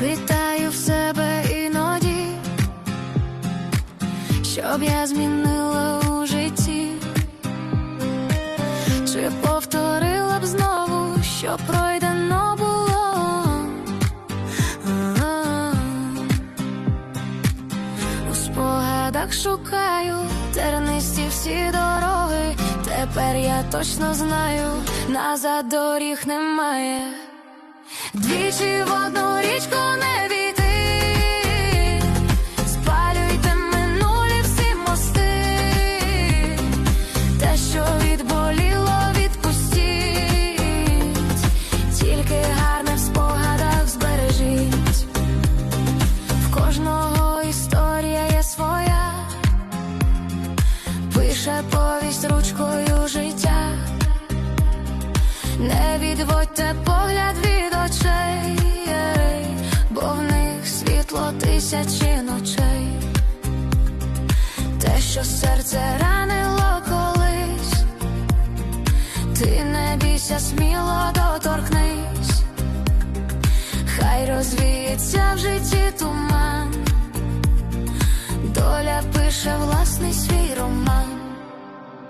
питаю в себе іноді, щоб я змінила у житті, чи повторила б знову, що пройдено було. А-а. У спогадах шукаю тернисті всі дороги. Тепер я точно знаю, назад доріг немає. Двічі тільки спогадах збережіть. В кожного історія своя, пише повість ручкою життя. Не відводьте погляд від очей, бо в них світло тисячі ночей. Те, що серце ранило колись, ти не бійся, сміло доторкнись, розвіється в житті туман, доля пише власний роман.